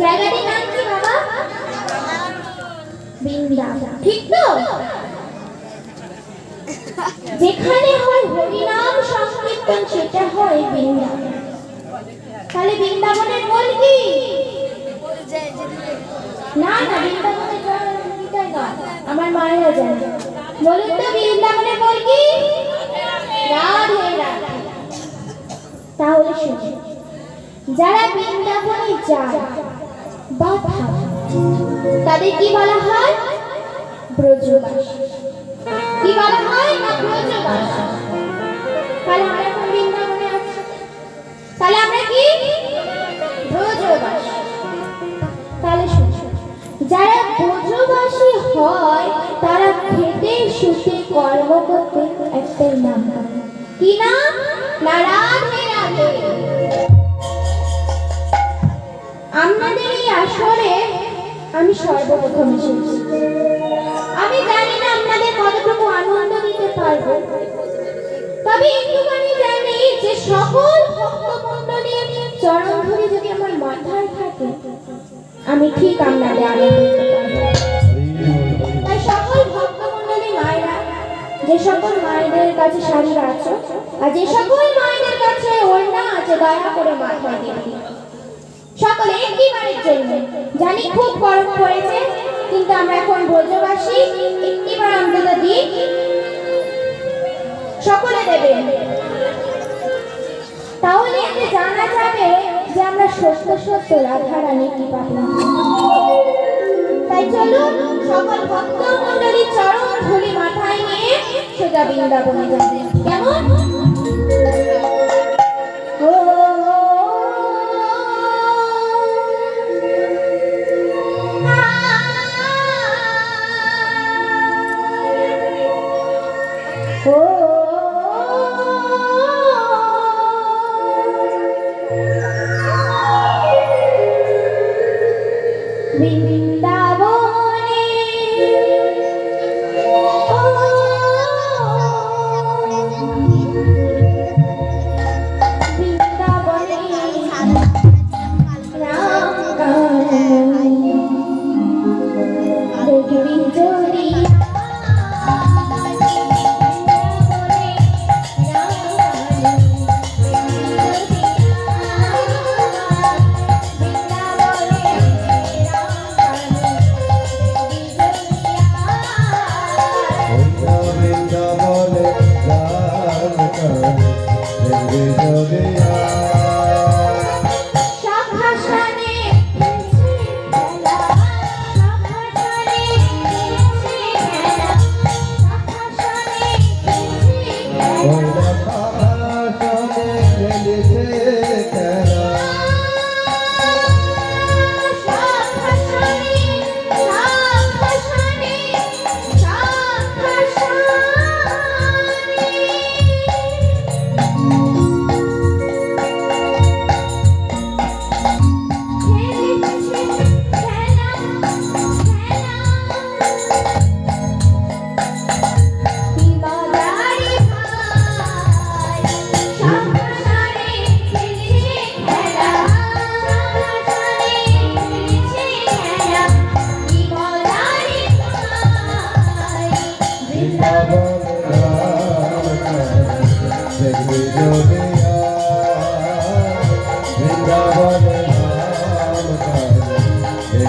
জায়গাটির নাম কি বাবা? বৃন্দাবন। ঠিক তো? যেখানে হয় হরিনাম সংকীর্তন, সেটা হয় বৃন্দাবন। তাহলে বৃন্দাবনের মূল কি? না না, বৃন্দাবনের জয়টাই না আমার মায়েরা জানে। বলুন তো, বৃন্দাবনের মূল কি? তাহলে শুনুন। যারা বৃন্দাবনে যায় বা তাদের কি বলা হয়? ব্রজবাসী। কি বলা হয়? না ব্রজবাসী। তাহলে আমরা এখন বৃন্দাবনে আছি? তাহলে আমরা কি? ব্রজবাসী। তাহলে যারা ব্রজবাসী হয়, তারা খেতে শুতে কর্ম করতে একটাই নাম কি নাম? না রাধে রাধে। আসরে আমি সর্বপ্রথম এসেছি। আমি জানি না আপনাদের কতটুকু আনন্দ দিতে পারব। তবে একটুখানি জানি যে সকল ভক্তমণ্ডলীর চরণ ধরে যদি আমার মাথায় থাকে, আমি ঠিক আপনাদের আনন্দ দিতে পারব। তাই সকল ভক্তমণ্ডলী মায়েরা, যে সকল মায়েদের কাছে শাড়ি আছে, আর যে সকল মায়েদের কাছে ওড়না আছে, দয়া করে মাথায় দিয়ে। সকলে একটিবারের জন্য। জানি খুব গরম পড়েছে, কিন্তু আমরা এখন ব্রজবাসী একটিবার অন্তত দিই সকলে দেবেন তাহলে এতে জানা যাবে যে আমরা সত্য সত্য রাধারানী কি পাবো তাই চলুন সকল ভক্ত মন্ডলীর চরণ ধুলি মাথায় নিয়ে সোজা বৃন্দাবনে যাবে কেমন?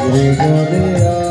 দেখবে যদি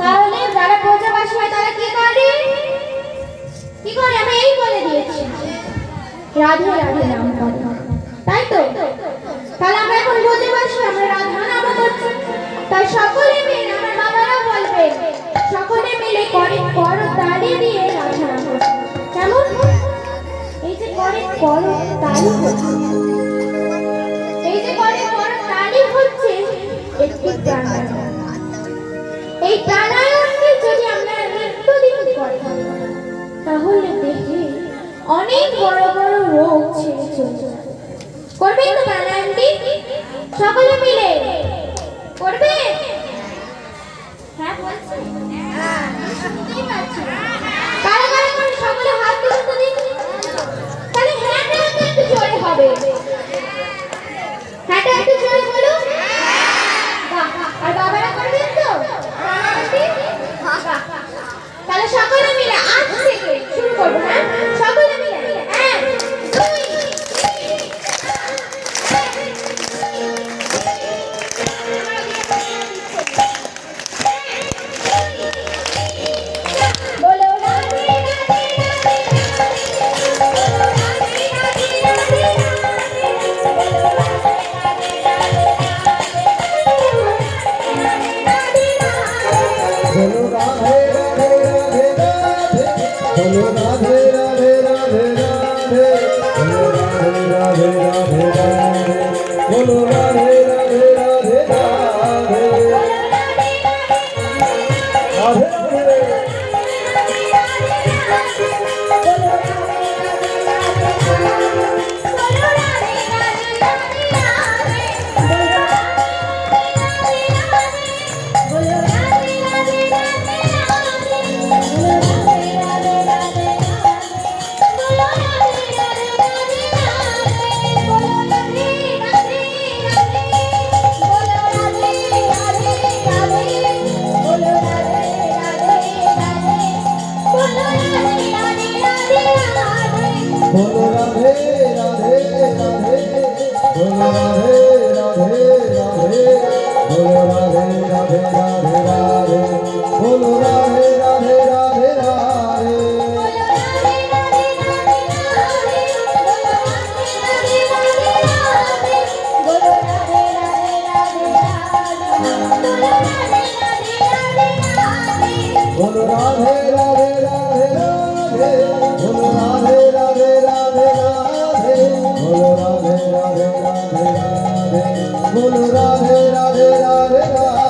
তাহলে যারা প্রজাবাসী হয়, তারা কি করে? কি করে? আমি এই বলে দিয়েছি। রাধে রাধে নাম করে। তাই তো? করো তাই হচ্ছে। একটি তাহলে দেহে অনেক বড় বড় রোগ ছেড়ে চলে যাবে তো প্রাণায়ামটি সকলে মিলে। করবে হ্যাঁ বলছি। হ্যাঁ Radhe Radhe Radhe